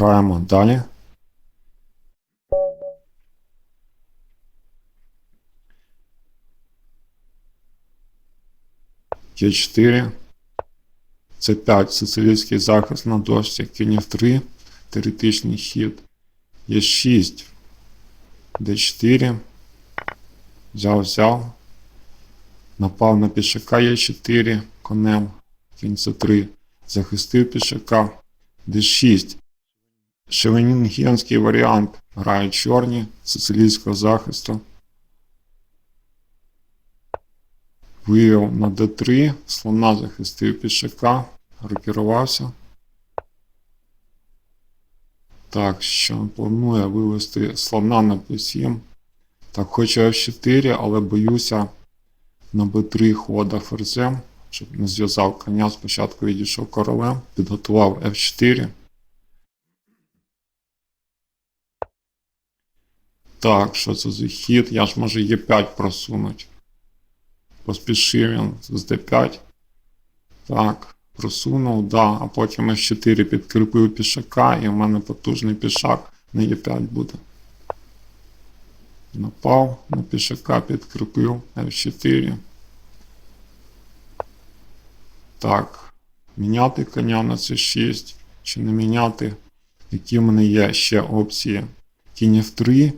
Граємо далі. Є 4. Це 5. Сицилійський захист на дошці. Кінь F3. Теоретичний хід. Є 6. D4. Взяв, взяв. Напав на пішака є 4 конем. Кінь С3. Захистив пішака. D6. Шевенінгенський варіант. Грають чорні сицилійського захисту. Вивів на d3, слона захистив пішака, рокірувався. Так, що планує вивести слона на b7. Так, хочу f4, але боюся на b3 хода ферзем, щоб не зв'язав коня. Спочатку відійшов королем, підготував f4. Так, що це за хід? Я ж можу Е5 просунути. Поспішив він з d5. Так, просунув, да, а потім F4 підкріпив пішака, і в мене потужний пішак на Е5 буде. Напав на пішака, підкріпив F4. Так, міняти коня на C6 чи не міняти. Які в мене є ще опції? Кінь F3,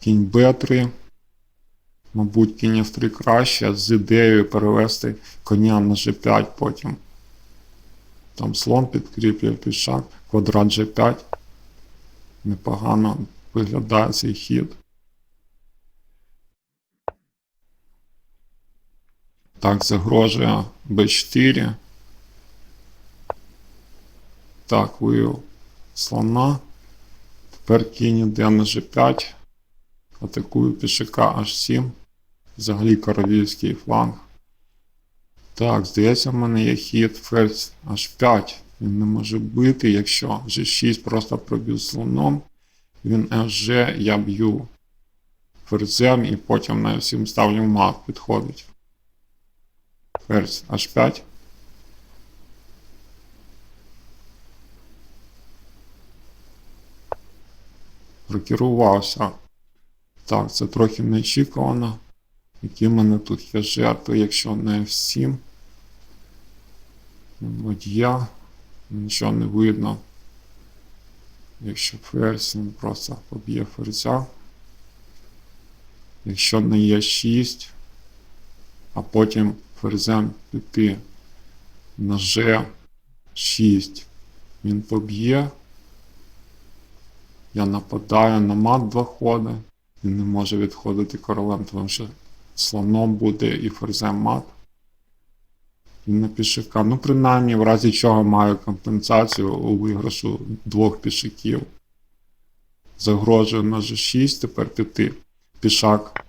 кінь B3. Мабуть, кінь F3 краще з ідеєю перевести коня на G5 потім. Там слон підкріплює пішак, квадрат G5. Непогано виглядає цей хід. Так, загрожує B4. Так, вивів слона. Тепер кінь іде на G5. Атакую пішака H7. Взагалі королівський фланг. Так, здається, в мене є хід ферзь H5. Він не може бити, якщо G6 просто проб'ю слоном. Він FG, я б'ю ферзем і потім на F7 ставлю мат, підходить. Ферзь H5. Рокірувався. Так, це трохи неочікувано. Які в мене тут є жертви, якщо не F7. Водія. Нічого не видно. Якщо ферзь, він просто поб'є ферзя. Якщо не є 6, а потім ферзем піти на G6, він поб'є. Я нападаю на мат два ходи. Він не може відходити королем, тому що слоном буде і ферзем мат. Він на пішака. Ну, принаймні, в разі чого маю компенсацію у виграшу двох пішаків. Загрожую на G6, тепер піти. Пішак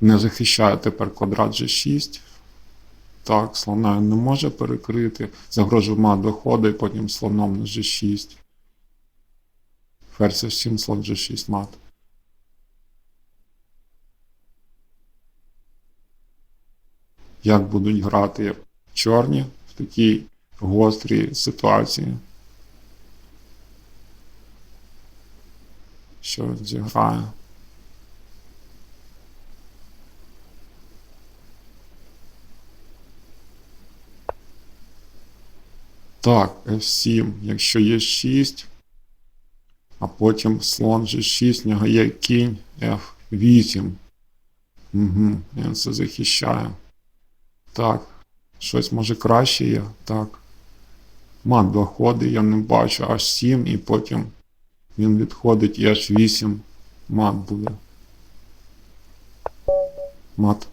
не захищає тепер квадрат G6. Так, слона не може перекрити. Загрожую мат доходить, і потім слоном на G6. Ферзь 7 слон G6 мат. Як будуть грати чорні в такій гострій ситуації. Що зіграє? Так, F7, якщо є 6, а потім слон G6, в нього є кінь F8. Угу, Він це захищає. Так, щось може краще є. Так. Мат доходить, я не бачу аж 7 і потім він відходить і аж 8 мат буде. Мат.